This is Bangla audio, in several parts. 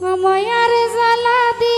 মামায়ার জ্বালা দি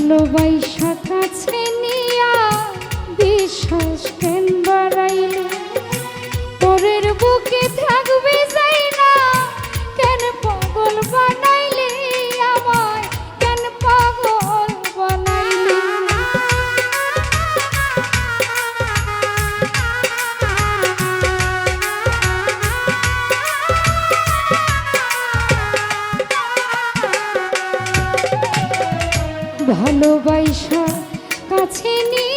ভালোবাসা কাছে নিয়া বিশ্বাস কেন sini.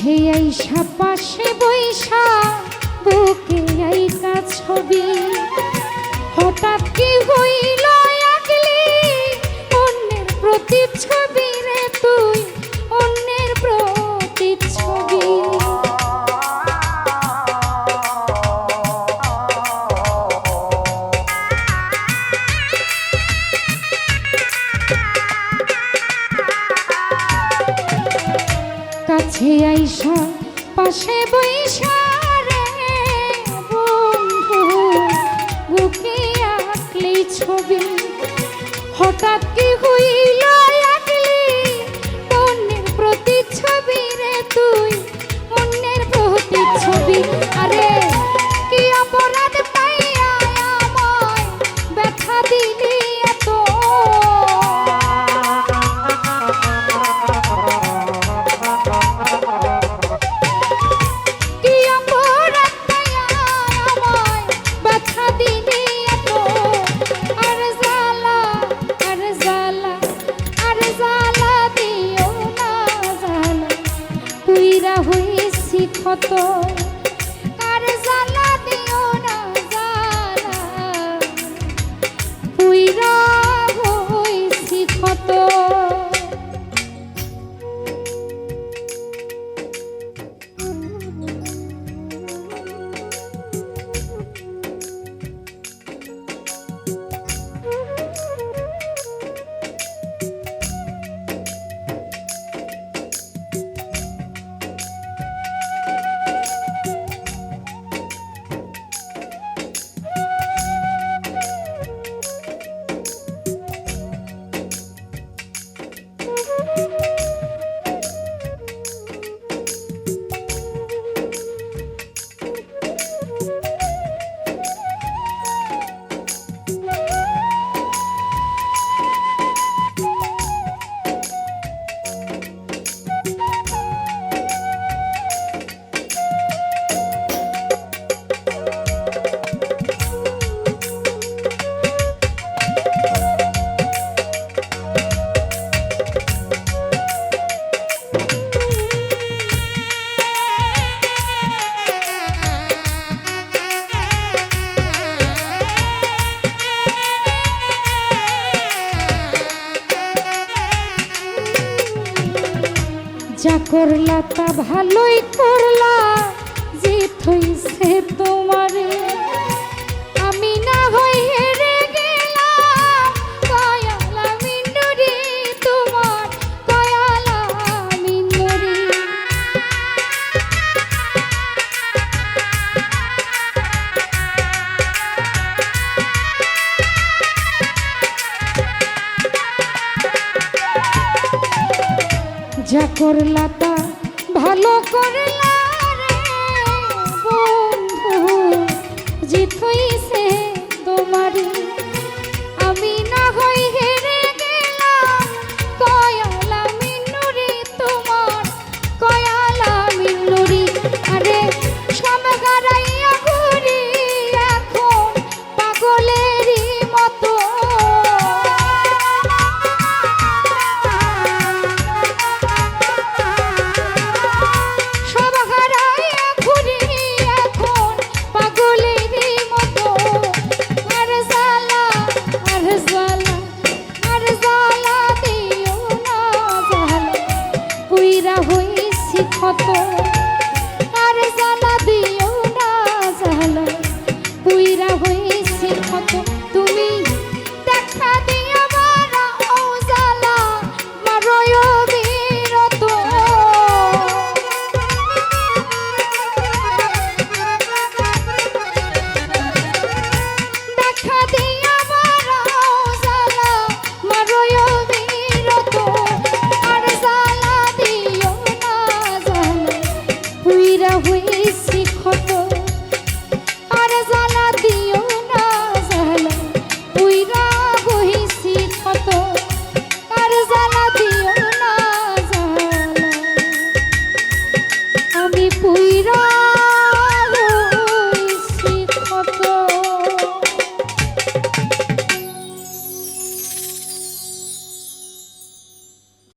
কাছে আইসা পাশে বৈশা বুকে আইকা ছবি। হঠাৎ কি হইল আগলি অন্যের প্রতি ছবি ছবি। হঠাৎ কি হইল? কত যা করলা তা ভালোই করলা যে থইছে তোমারে। হইছি ক্ষত।